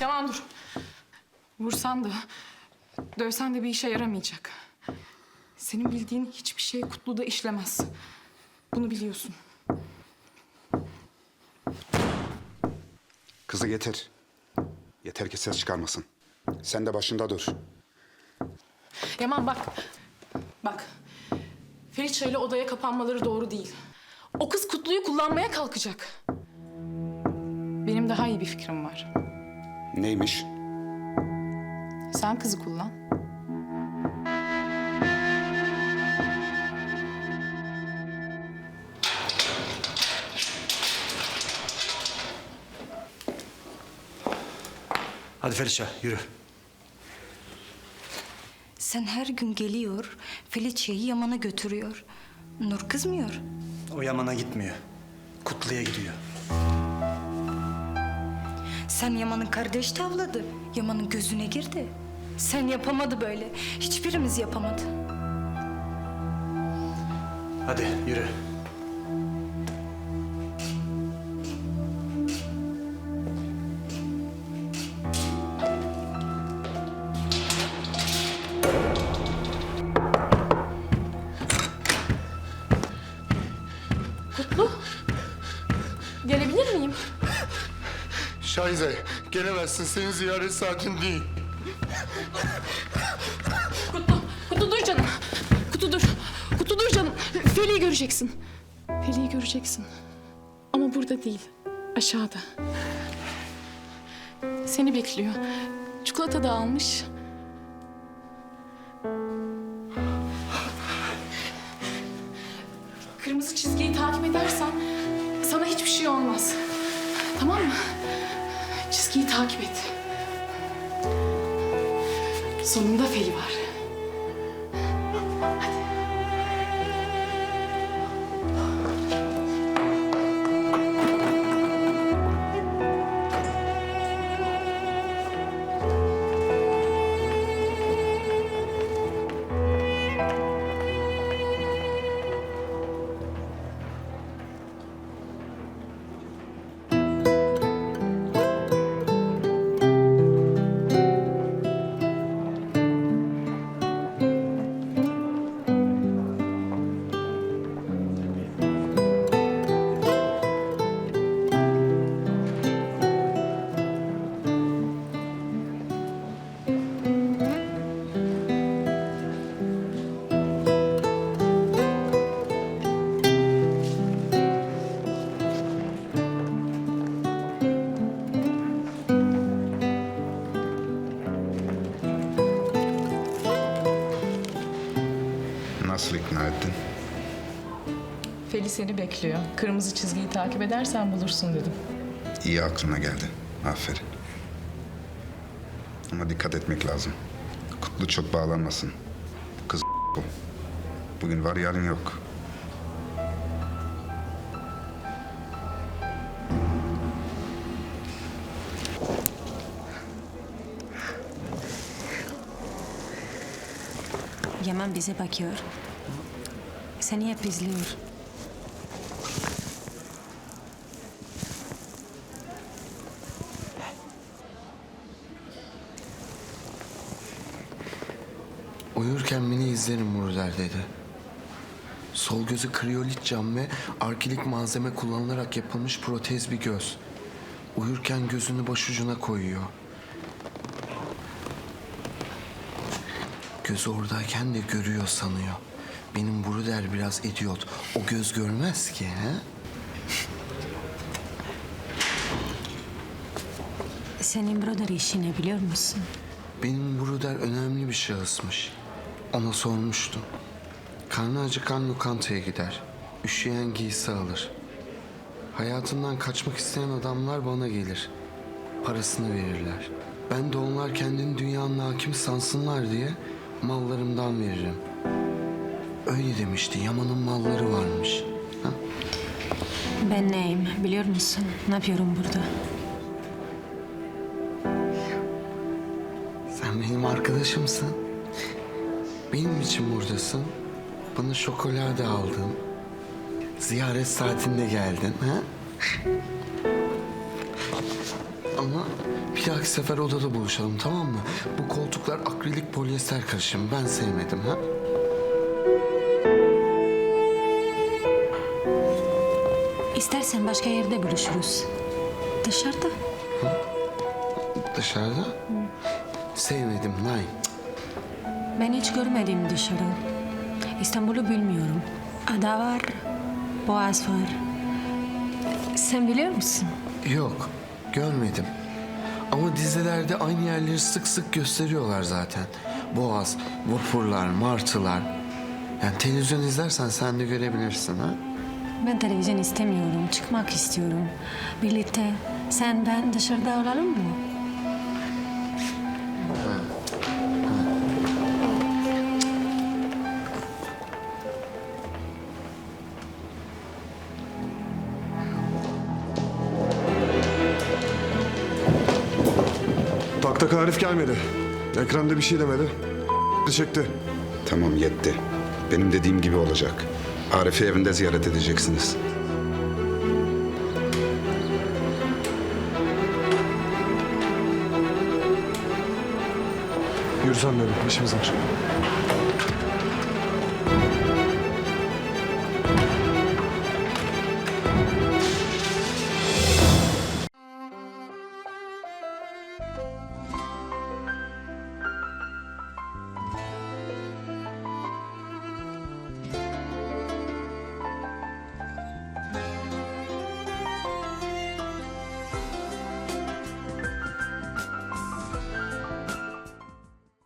Yaman dur. Vursan da, dövsen de bir işe yaramayacak. Senin bildiğin hiçbir şey Kutlu'da işlemez. Bunu biliyorsun. Kızı getir. Yeter ki ses çıkarmasın. Sen de başında dur. Yaman bak. Bak. Felicia ile odaya kapanmaları doğru değil. O kız Kutlu'yu kullanmaya kalkacak. Benim daha iyi bir fikrim var. Neymiş? Sen kızı kullan. Hadi Felicia yürü. Sen her gün geliyor, Felicia'yı Yaman'a götürüyor. Nur kızmıyor. O Yaman'a gitmiyor. Kutlu'ya gidiyor. Sen Yaman'ın kardeş tavladı. Yaman'ın gözüne girdi. Sen yapamadı böyle. Hiçbirimiz yapamadı. Hadi yürü. Şahize, gelemezsin. Senin ziyaret saatin değil. Kutlu, Kutlu dur canım. Kutlu dur. Kutlu dur canım. Feli'yi göreceksin. Feli'yi göreceksin. Ama burada değil. Aşağıda. Seni bekliyor. Çikolata da almış. Kırmızı çizgiyi takip edersen sana hiçbir şey olmaz. Tamam mı? Çizgiyi takip et. Sonunda Feli var. Nasıl ikna ettin? Feli seni bekliyor. Kırmızı çizgiyi takip edersen bulursun dedim. İyi aklına geldi. Aferin. Ama dikkat etmek lazım. Kutlu çok bağlanmasın. Kız bu. Bugün var yarın yok. Yaman bize bakıyor. Seni hep izliyor. Uyurken beni izlerim Murder dedi. Sol gözü kriyolit cam ve arkilik malzeme kullanılarak yapılmış protez bir göz. Uyurken gözünü başucuna koyuyor. Gözü oradayken de görüyor sanıyor. Benim Bruder biraz idiot. O göz görmez ki he? Senin brother işini biliyor musun? Benim Bruder önemli bir şahısmış. Ona sormuştum. Karnı acıkan lokantaya gider. Üşüyen giysi alır. Hayatından kaçmak isteyen adamlar bana gelir. Parasını verirler. Ben de onlar kendini dünyanın hakim sansınlar diye mallarımdan veririm. Öyle demişti. Yaman'ın malları varmış. Ha? Ben neyim biliyor musun? Ne yapıyorum burada? Sen benim arkadaşımsın. Benim için buradasın. Bana şokolade aldın. Ziyaret saatinde geldin. Ha? Ama bir dahaki sefer odada buluşalım tamam mı? Bu koltuklar akrilik polyester karışımı. Ben sevmedim ha. İstersen başka yerde buluşuruz. Dışarıda. Dışarıda? Sevmedim Naim. Ben hiç görmedim dışarı. İstanbul'u bilmiyorum. Ada var, Boğaz var. Sen biliyor musun? Yok, görmedim. Ama dizilerde aynı yerleri sık sık gösteriyorlar zaten. Boğaz, vapurlar, martılar. Yani televizyon izlersen sen de görebilirsin ha. Ben televizyon istemiyorum, çıkmak istiyorum. Birlikte sen ben dışarıda olalım mı? Tak tak Arif gelmedi. Ekranda bir şey demedi. Çekti. Tamam yetti. Benim dediğim gibi olacak. Arif'i evinde ziyaret edeceksiniz. Yürü sen de işimiz var.